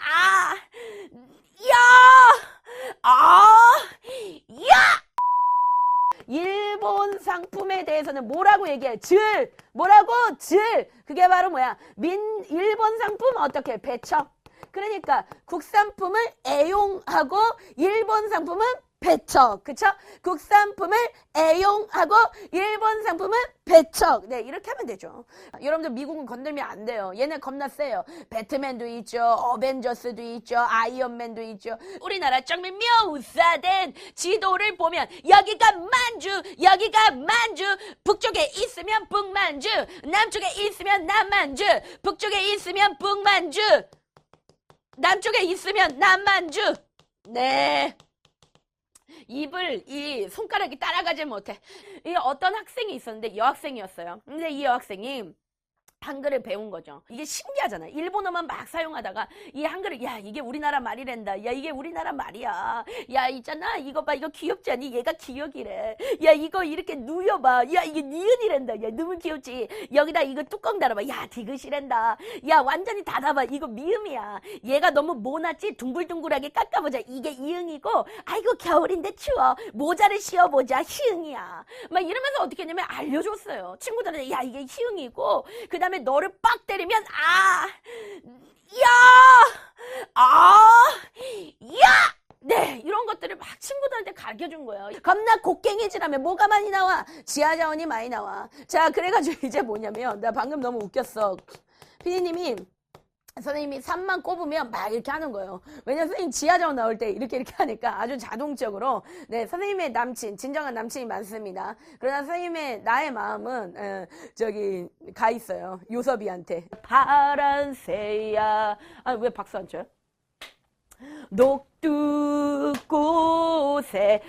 아, 야, 아, 야! 일본 상품에 대해서는 뭐라고 얘기해? 질! 뭐라고? 질! 그게 바로 뭐야? 민, 일본 상품 어떻게? 배척. 그러니까 국산품을 애용하고 일본 상품은 배척. 그쵸? 국산품을 애용하고 일본 상품은 배척. 네, 이렇게 하면 되죠. 여러분들 미국은 건들면 안 돼요. 얘네 겁나 세요. 배트맨도 있죠. 어벤져스도 있죠. 아이언맨도 있죠. 우리나라 정말 묘사된 지도를 보면 여기가 만주, 여기가 만주, 북쪽에 있으면 북만주, 남쪽에 있으면 남만주, 북쪽에 있으면 북만주, 남쪽에 있으면 남만주. 네. 입을 이 손가락이 따라가지 못해. 이 어떤 학생이 있었는데 여학생이었어요. 근데 이 여학생이 한글을 배운 거죠. 이게 신기하잖아요. 일본어만 막 사용하다가 이 한글을 야 이게 우리나라 말이란다. 야 이게 우리나라 말이야. 야 있잖아 이거 봐 이거 귀엽지 않니? 얘가 기억이래. 야 이거 이렇게 누여봐. 야 이게 니은이란다. 야 너무 귀엽지. 여기다 이거 뚜껑 달아봐. 야 디귿이란다. 야 완전히 닫아봐. 이거 미음이야. 얘가 너무 모났지? 둥글둥글하게 깎아보자. 이게 이응이고 아이고 겨울인데 추워. 모자를 씌워보자. 희응이야. 막 이러면서 어떻게 했냐면 알려줬어요. 친구들한테 야 이게 희응이고 그 다음 에 너를 빡 때리면 아, 야, 아, 야. 네, 이런 것들을 막 친구들한테 가르쳐 준 거예요. 겁나 곡괭이질하면 뭐가 많이 나와? 지하 자원이 많이 나와. 자, 그래가지고 이제 뭐냐면, 나 방금 너무 웃겼어. 피디님이 선생님이 3만 꼽으면 막 이렇게 하는 거예요. 왜냐면 선생님 지하자원 나올 때 이렇게 이렇게 하니까 아주 자동적으로 네 선생님의 남친 진정한 남친이 많습니다. 그러나 선생님의 나의 마음은 에, 저기 가 있어요. 요섭이한테 파란 새야 아 왜 박수 안 쳐요? 녹두꽃에